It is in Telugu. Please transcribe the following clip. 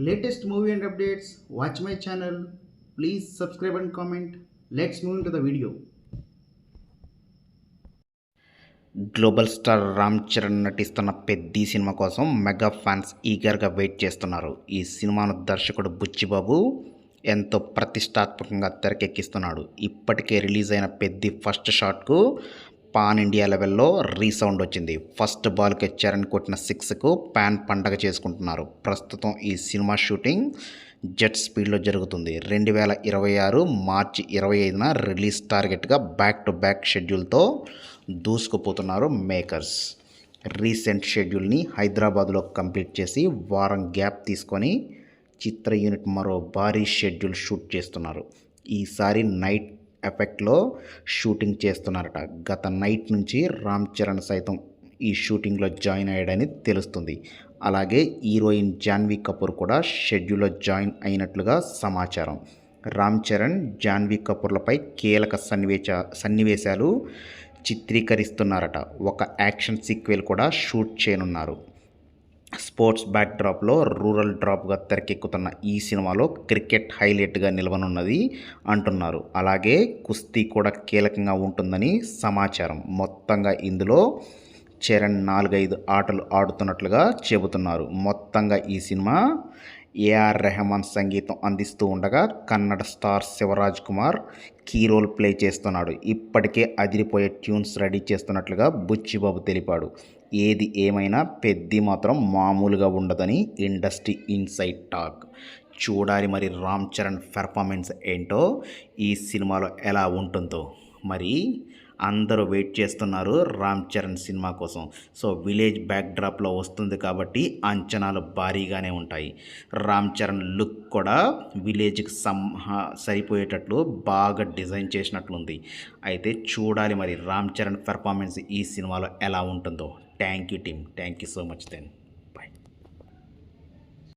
latest movie and updates, watch my channel. Please subscribe and comment. Let's move into the video. Global star Ram Charan నటిస్తున్న పెద్ది సినిమా కోసం మెగా ఫ్యాన్స్ ఈగర్గా వెయిట్ చేస్తున్నారు ఈ సినిమాను దర్శకుడు బుచ్చిబాబు ఎంతో ప్రతిష్టాత్మకంగా తెరకెక్కిస్తున్నాడు ఇప్పటికే రిలీజ్ అయిన పెద్ది ఫస్ట్ షాట్కు పాన్ ఇండియా లెవెల్లో రీసౌండ్ వచ్చింది. ఫస్ట్ బాల్కి చరణ్ కొట్టిన సిక్స్కు పాన్ పండగ చేసుకుంటున్నారు. ప్రస్తుతం ఈ సినిమా షూటింగ్ జెట్ స్పీడ్లో జరుగుతుంది. రెండు వేల ఇరవై ఆరు మార్చి ఇరవై ఐదున రిలీజ్ టార్గెట్గా బ్యాక్ టు బ్యాక్ షెడ్యూల్తో దూసుకుపోతున్నారు మేకర్స్. రీసెంట్ షెడ్యూల్ని హైదరాబాద్లో కంప్లీట్ చేసి వారం గ్యాప్ తీసుకొని చిత్ర యూనిట్ మరో భారీ షెడ్యూల్ షూట్ చేస్తున్నారు. ఈసారి నైట్ ఎఫెక్ట్లో షూటింగ్ చేస్తున్నారట. గత నైట్ నుంచి రామ్ చరణ్ సైతం ఈ షూటింగ్లో జాయిన్ అయ్యాడని తెలుస్తుంది. అలాగే హీరోయిన్ జాన్వీ కపూర్ కూడా షెడ్యూల్లో జాయిన్ అయినట్లుగా సమాచారం. రామ్ చరణ్ జాన్వీ కపూర్లపై కీలక సన్నివేశ సన్నివేశాలు చిత్రీకరిస్తున్నారట. ఒక యాక్షన్ సీక్వెల్ కూడా షూట్ చేయనున్నారు. స్పోర్ట్స్ బ్యాక్ డ్రాప్లో రూరల్ డ్రాప్గా తెరకెక్కుతున్న ఈ సినిమాలో క్రికెట్ హైలైట్గా నిలవనున్నది అంటున్నారు. అలాగే కుస్తీ కూడా కీలకంగా ఉంటుందని సమాచారం. మొత్తంగా ఇందులో చరణ్ నాలుగైదు ఆటలు ఆడుతున్నట్లుగా చెబుతున్నారు. మొత్తంగా ఈ సినిమా ఏఆర్ రెహమాన్ సంగీతం అందిస్తూ ఉండగా Kannada star Shivraj Kumar key role play చేస్తున్నాడు. ఇప్పటికే అదిరిపోయే ట్యూన్స్ రెడీ చేస్తున్నట్లుగా బుచ్చిబాబు తెలిపాడు. ఏది ఏమైనా పెద్ది మాత్రం మామూలుగా ఉండదని ఇండస్ట్రీ ఇన్సైడ్ టాక్. చూడాలి మరి రామ్ చరణ్ పెర్ఫార్మెన్స్ ఏంటో ఈ సినిమాలో ఎలా ఉంటుందో. మరి అందరూ వెయిట్ చేస్తున్నారు రామ్ చరణ్ సినిమా కోసం. సో విలేజ్ బ్యాక్ డ్రాప్లో వస్తుంది కాబట్టి అంచనాలు భారీగానే ఉంటాయి. రామ్ చరణ్ లుక్ కూడా విలేజ్కి సం సరిపోయేటట్లు బాగా డిజైన్ చేసినట్లుంది. అయితే చూడాలి మరి రామ్ చరణ్ పెర్ఫార్మెన్స్ ఈ సినిమాలో ఎలా ఉంటుందో. Thank you team thank you so much then